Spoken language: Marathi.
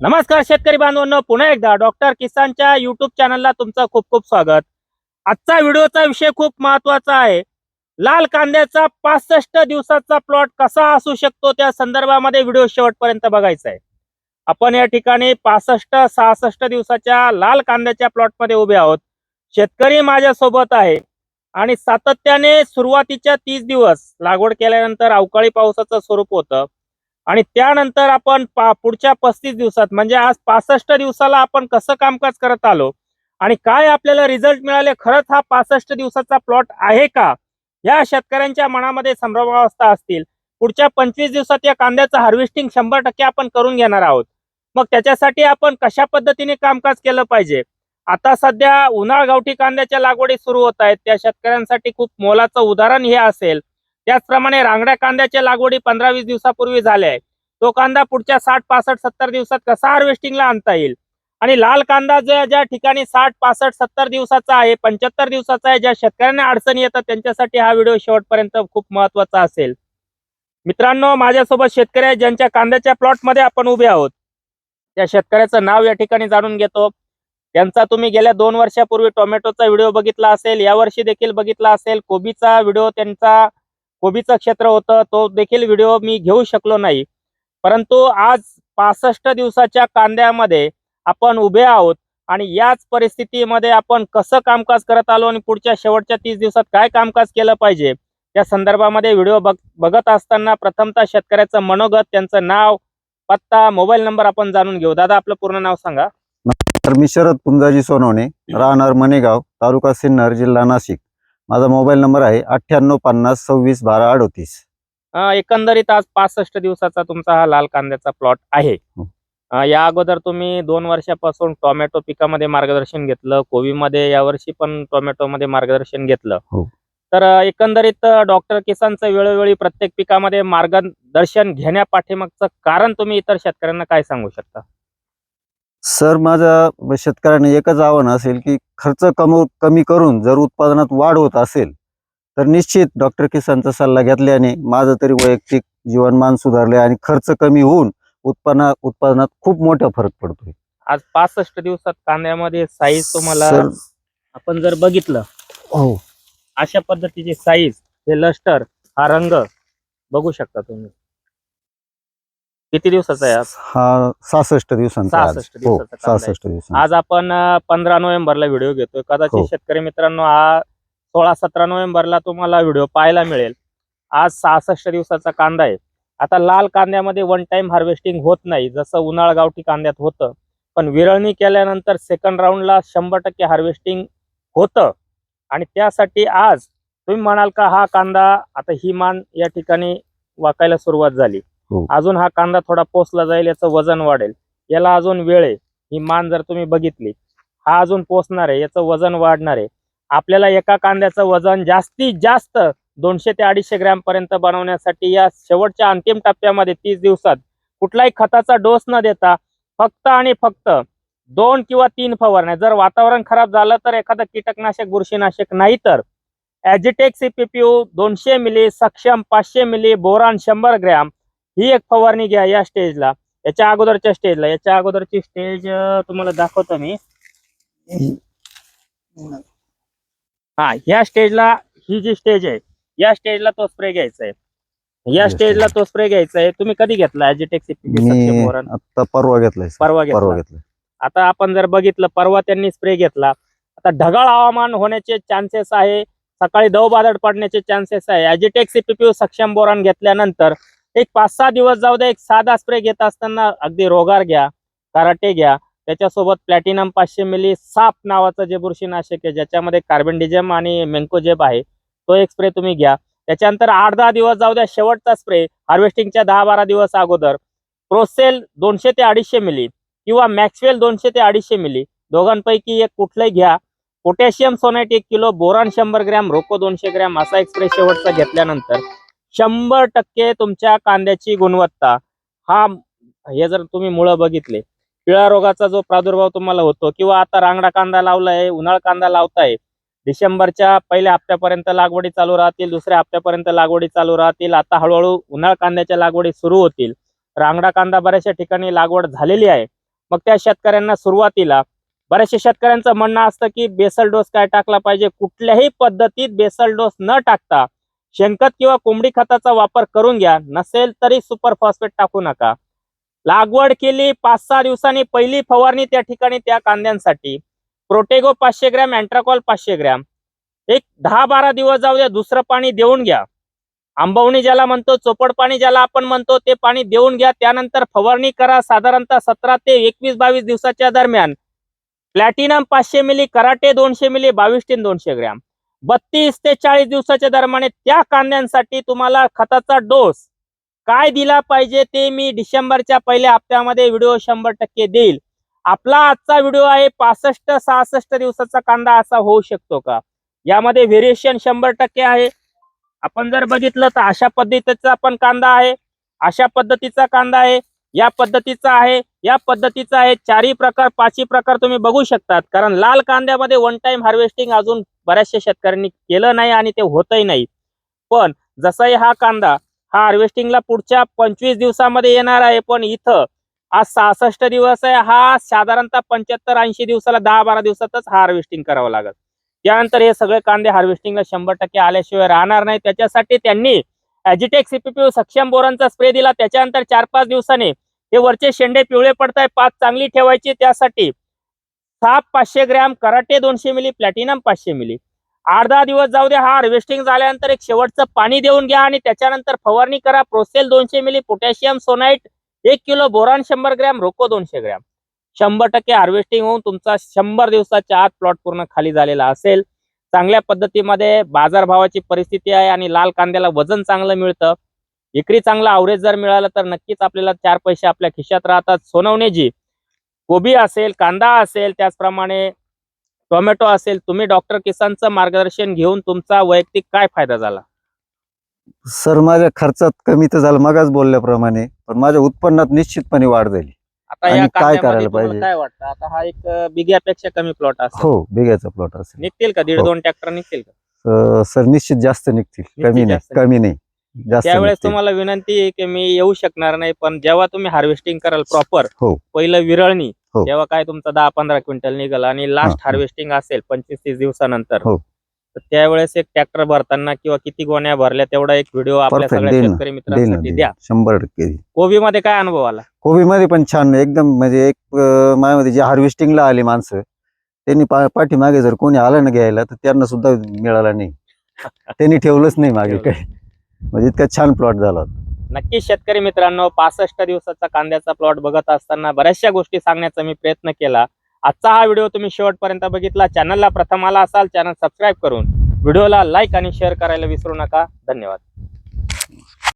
नमस्कार शेतकरी बांधवांनो पुन्हा एकदा डॉक्टर किसानच्या युट्यूब चॅनलला तुमचं खूप खूप स्वागत. आजचा व्हिडिओचा विषय खूप महत्त्वाचा आहे. लाल कांद्याचा पासष्ट दिवसाचा प्लॉट कसा असू शकतो त्या संदर्भामध्ये व्हिडिओ शेवटपर्यंत बघायचा आहे. आपण या ठिकाणी पासष्ट सहासष्ट दिवसाच्या लाल कांद्याच्या प्लॉटमध्ये उभे आहोत. शेतकरी माझ्यासोबत आहे आणि सातत्याने सुरुवातीच्या तीस दिवस लागवड केल्यानंतर अवकाळी पावसाचं स्वरूप होतं. आणि त्यानंतर आपण पुढच्या पस्तीस दिवसात म्हणजे आज पासष्ट दिवसाला आपण कसं कामकाज करत आलो आणि काय आपल्याला रिझल्ट मिळाले खरंच हा पासष्ट दिवसाचा प्लॉट आहे का? या शेतकऱ्यांच्या मनामध्ये संभ्रमावस्था असतील. पुढच्या पंचवीस दिवसात या कांद्याचं हार्वेस्टिंग शंभर टक्के आपण करून घेणार आहोत. मग त्याच्यासाठी आपण कशा पद्धतीने कामकाज केलं पाहिजे? आता सध्या उन्हाळ गावठी कांद्याच्या लागवडी सुरू होत आहेत. त्या शेतकऱ्यांसाठी खूप मोलाचं उदाहरण हे असेल. त्याचप्रमाणे रांगड्या कांद्याच्या लागवडी पंधरा वीस दिवसापूर्वी झाल्या आहे. तो कांदा पुढच्या साठ पासष्ट सत्तर दिवसात कसा हार्वेस्टिंगला आणता येईल? आणि लाल कांदा ज्या ज्या ठिकाणी साठ पासष्ट सत्तर दिवसाचा आहे पंच्याहत्तर दिवसाचा आहे ज्या शेतकऱ्यांना अडचणी येतात त्यांच्यासाठी हा व्हिडिओ शेवटपर्यंत खूप महत्त्वाचा असेल. मित्रांनो माझ्यासोबत शेतकरी आहे ज्यांच्या कांद्याच्या प्लॉटमध्ये आपण उभे आहोत. त्या शेतकऱ्याचं नाव या ठिकाणी जाणून घेतो. त्यांचा तुम्ही गेल्या दोन वर्षापूर्वी टोमॅटोचा व्हिडिओ बघितला असेल यावर्षी देखील बघितला असेल. कोबीचा व्हिडिओ त्यांचा कोबीचं क्षेत्र होतं तो देखील व्हिडिओ मी घेऊ शकलो नाही. परंतु आज पासष्ट दिवसाच्या कांद्यामध्ये आपण उभे आहोत आणि याच परिस्थितीमध्ये आपण कसं कामकाज करत आलो आणि पुढच्या शेवटच्या तीस दिवसात काय कामकाज केलं पाहिजे त्या संदर्भामध्ये व्हिडिओ बघ बघत असताना प्रथमतः शेतकऱ्याचं मनोगत त्यांचं नाव पत्ता मोबाईल नंबर आपण जाणून घेऊ. दादा आपलं पूर्ण नाव सांगा. तर मी शरद पुंजाजी सोनवणे राहणार मनेगाव तालुका सिन्नर जिल्हा नाशिक. माझा मोबाईल नंबर आहे अठ्ठ्याण्णव पन्नास सव्वीस बारा अडोतीस अं, एकंदरीत आज पासष्ट दिवसाचा तुमचा हा लाल कांद्याचा प्लॉट आहे हो. अं, या अगोदर तुम्ही दोन वर्षापासून टोमॅटो पिकामध्ये मार्गदर्शन घेतलं कोबीमध्ये यावर्षी पण टोमॅटोमध्ये मार्गदर्शन घेतलं हो. तर अं, एकंदरीत डॉक्टर किसानचं वेळोवेळी प्रत्येक पिकामध्ये मार्गदर्शन घेण्यापाठीमागचं कारण तुम्ही इतर शेतकऱ्यांना काय सांगू शकता सर माझ्या शेतकऱ्यांना एकच आव्हान असेल की खर्च कमव कमी करून जर उत्पादनात वाढ होत असेल तर निश्चित डॉक्टर किसानचा सल्ला घेतल्याने माझं तरी वैयक्तिक जीवनमान सुधारले आणि खर्च कमी होऊन उत्पन्ना उत्पादनात खूप मोठा फरक पडतोय. आज पासष्ट दिवसात कांद्यामध्ये साईज तुम्हाला सर आपण जर बघितलं हो. अशा पद्धतीची साईज हे लस्टर हा रंग बघू शकता तुम्ही. किती दिवसाचा आहे आज हा सहासष्ट दिवसांचा आज. 66 हो दिवसाचा कांदा आहे. सहासष्ट दिवसांचा आज आपण पंधरा नोव्हेंबरला व्हिडिओ घेतोय कदाचित हो. शेतकरी मित्रांनो हा सोळा सतरा नोव्हेंबरला तुम्हाला व्हिडिओ पाहायला मिळेल आज सहासष्ट दिवसाचा कांदा आहे आता लाल कांद्यामध्ये वन टाइम हार्वेस्टिंग होत नाही जसं उन्हाळ गावठी कांद्यात होतं पण विरळणी केल्यानंतर सेकंड राऊंडला शंभर टक्के हार्वेस्टिंग होतं आणि त्यासाठी आज तुम्ही म्हणाल का हा कांदा आता ही मान या ठिकाणी वाकायला सुरुवात झाली. हो. अजून हा कांदा थोडा पोचला जाईल याचं वजन वाढेल. याला अजून वेळ आहे. ही मान जर तुम्ही बघितली हा अजून पोचणार आहे याचं वजन वाढणार आहे. आपल्याला एका कांद्याचं वजन जास्तीत जास्त दोनशे ते अडीचशे ग्रॅम पर्यंत बनवण्यासाठी या शेवटच्या अंतिम टप्प्यामध्ये तीस दिवसात कुठलाही खताचा डोस न देता फक्त आणि फक्त दोन किंवा तीन फवारण्या. जर वातावरण खराब झालं तर एखादं कीटकनाशक बुरशीनाशक नाही तर ॲजिटेक सीपीपीयू दोनशे मिली सक्षम पाचशे मिली बोरान शंभर ग्रॅम ही एक फवारणी घ्या या स्टेजला याच्या अगोदरच्या स्टेजला याच्या अगोदरची स्टेज तुम्हाला दाखवतो मी. हा ह्या स्टेजला ही जी स्टेज आहे या स्टेजला तो स्प्रे घ्यायचा आहे या स्टेजला तो स्प्रे घ्यायचा आहे तुम्ही कधी घेतला आता परवा घेतलाय. परवा परवा घेतला आता आपण जर बघितलं परवा त्यांनी स्प्रे घेतला. आता ढगाळ हवामान होण्याचे चान्सेस आहे. सकाळी दव बादळ पडण्याचे चान्सेस आहे. ॲजिटेक सीपीपी सक्षम बोरान घेतल्यानंतर एक पाच सहा दिवस जाऊ द्या एक साधा स्प्रे घेत असताना अगदी रोगार घ्या कराटे घ्या. त्याच्यासोबत प्लॅटिनम पाचशे मिली साप नावाचं जे बुरशीनाशक आहे ज्याच्यामध्ये कार्बनडिजम आणि मेन्कोजेब आहे तो एक स्प्रे तुम्ही घ्या. त्याच्यानंतर आठ दहा दिवस जाऊ द्या शेवटचा स्प्रे हार्वेस्टिंगच्या दहा बारा दिवस अगोदर. प्रोसेल दोनशे ते अडीचशे मिली किंवा मॅक्सवेल दोनशे ते अडीचशे मिली दोघांपैकी एक कुठलंही घ्या. पोटॅशियम सोनाईट एक किलो बोरान शंभर ग्रॅम रोको दोनशे ग्रॅम असा एक स्प्रे शेवटचा घेतल्यानंतर शंभर टक्के तुमच्या कांद्याची गुणवत्ता. हा हे जर तुम्ही मुळं बघितले पिळा रोगाचा जो प्रादुर्भाव तुम्हाला होतो किंवा आता रांगडा कांदा लावलाय उन्हाळ कांदा लावताय डिसेंबरच्या पहिल्या हप्त्यापर्यंत लागवडी चालू राहतील दुसऱ्या हप्त्यापर्यंत लागवडी चालू राहतील आता हळूहळू उन्हाळ कांद्याच्या लागवडी सुरू होतील. रांगडा कांदा बऱ्याचशा ठिकाणी लागवड झालेली आहे. मग त्या शेतकऱ्यांना सुरुवातीला बऱ्याचशा शेतकऱ्यांचं म्हणणं असतं की बेसल डोस काय टाकला पाहिजे? कुठल्याही पद्धतीत बेसल डोस न टाकता शेणखत किंवा कोंबडी खताचा वापर करून घ्या नसेल तरी सुपर फॉस्फेट टाकू नका. लागवड केली पाच सहा दिवसांनी पहिली फवारणी त्या ठिकाणी त्या कांद्यांसाठी. प्रोटेगो पाचशे ग्रॅम अँट्राकॉल पाचशे ग्रॅम. एक दहा बारा दिवस जाऊ द्या दुसरं पाणी देऊन घ्या. आंबवणी ज्याला म्हणतो चोपड पाणी ज्याला आपण म्हणतो ते पाणी देऊन घ्या. त्यानंतर फवारणी करा साधारणतः सतरा ते एकवीस बावीस दिवसाच्या दरम्यान. प्लॅटिनम पाचशे मिली कराटे दोनशे मिली बावीस टीन दोनशे ग्रॅम. बत्तीस ते चाळीस दिवसाच्या दरम्यान त्या कांद्यांसाठी तुम्हाला खताचा डोस काय दिला पाहिजे ते मी डिसेंबरच्या पहिल्या हप्त्यामध्ये व्हिडिओ शंभर टक्के देईल. आपला आजचा व्हिडिओ आहे पासष्ट सहासष्ट दिवसाचा कांदा असा होऊ शकतो का? यामध्ये व्हेरिएशन शंभर टक्के आहे. आपण जर बघितलं तर अशा पद्धतीचा पण कांदा आहे अशा पद्धतीचा कांदा आहे. या पद्धतीचा आहे या पद्धतीचा आहे. चारही प्रकार पाचही प्रकार तुम्ही बघू शकतात. कारण लाल कांद्यामध्ये वन टाइम हार्वेस्टिंग अजून बऱ्याचशा शेतकऱ्यांनी केलं नाही आणि ते होतही नाही. पण जसाही हा कांदा हा हार्वेस्टिंगला पुढच्या पंचवीस दिवसामध्ये येणार आहे पण इथं आज सहासष्ट दिवस आहे. हा साधारणतः पंच्याहत्तर ऐंशी दिवसाला दहा बारा दिवसातच हा हार्वेस्टिंग करावं लागत त्यानंतर हे सगळे कांदे हार्वेस्टिंगला शंभर टक्के आल्याशिवाय राहणार नाही. त्याच्यासाठी त्यांनी ॲजिटेक सीपीपी सक्षम बोरांचा स्प्रे दिला. त्याच्यानंतर चार पाच दिवसाने हे वरचे शेंडे पिवळे पडत आहे पात चांगली ठेवायची त्यासाठी. साप पाचशे ग्रॅम कराटे दोनशे मिली प्लॅटिनम पाचशे मिली. आठ दहा दिवस जाऊ द्या हा हार्वेस्टिंग झाल्यानंतर एक शेवटचं पाणी देऊन घ्या आणि त्याच्यानंतर फवारणी करा. प्रोसेल दोनशे मिली पोटॅशियम सोनाईट एक किलो बोरान शंभर ग्रॅम रोको दोनशे ग्रॅम. शंभर टक्के हार्वेस्टिंग होऊन तुमचा शंभर दिवसाच्या आत प्लॉट पूर्ण खाली झालेला असेल. चांगल्या पद्धतीमध्ये बाजारभावाची परिस्थिती आहे आणि लाल कांद्याला वजन चांगलं मिळतं. एकरी चांगला अवरेज जर मिळाला तर नक्कीच आपल्याला चार पैसे आपल्या खिशात राहतात. सोनवणेजी कोबी असेल कांदा असेल त्याचप्रमाणे टोमॅटो असेल तुम्ही डॉक्टर किसानचं मार्गदर्शन घेऊन तुमचा वैयक्तिक काय फायदा झाला? सर माझ्या खर्चात कमी तर झालं मगाच बोलल्याप्रमाणे पण माझ्या उत्पन्नात निश्चितपणे वाढ झाली. आता आणि या काय कांद्यामध्ये करायला तुम्हाला पाहिजे? काय वाटतं? आता हा एक अं, बिग्यापेक्षा कमी प्लॉट असेल. हो बिघ्याचा प्लॉट असेल. निघतील का? दीड हो. दोन ट्रॅक्टर निघतील का? अं, सर निश्चित जास्त निघतील. कमी नाही जास्त कमी नाही. जास्त त्यावेळेस. तुम्हाला विनंती आहे की मी येऊ शकणार नाही पण जेव्हा तुम्ही हार्वेस्टिंग कराल प्रॉपर हो. पहिलं विरळणी हो. तेव्हा काय तुमचं दहा पंधरा क्विंटल निघाल आणि लास्ट हा. हार्वेस्टिंग असेल पंचवीस तीस दिवसानंतर हो. तर त्यावेळेस एक ट्रॅक्टर भरताना किंवा किती गोण्या भरल्या तेवढा एक व्हिडिओ आपल्या Perfect, सगळ्या ना, शेतकरी ना, मित्रांसाठी. द्या शंभर टक्के. कोबीमध्ये काय अनुभव आला कोबीमध्ये पण छान एकदम म्हणजे एक अं, माझ्यामध्ये जे हार्वेस्टिंगला आले माणसं त्यांनी पा- पाठीमागे जर कोणी आलं ना घ्यायला तर त्यांना सुद्धा मिळाला नाही त्यांनी ठेवलंच नाही मागे ठेवलं. काही म्हणजे इतका छान प्लॉट झाला नक्की शेतकरी मित्रांनो पासष्ट दिवसाचा कांद्याचा प्लॉट बघत असताना बऱ्याचशा गोष्टी सांगण्याचा मी प्रयत्न केला. आजचा हा व्हिडिओ तुम्ही शेवटपर्यंत बघितला. चॅनलला प्रथम आला असाल चॅनल सबस्क्राईब करून. व्हिडिओला लाईक आणि शेअर करायला विसरू नका. धन्यवाद.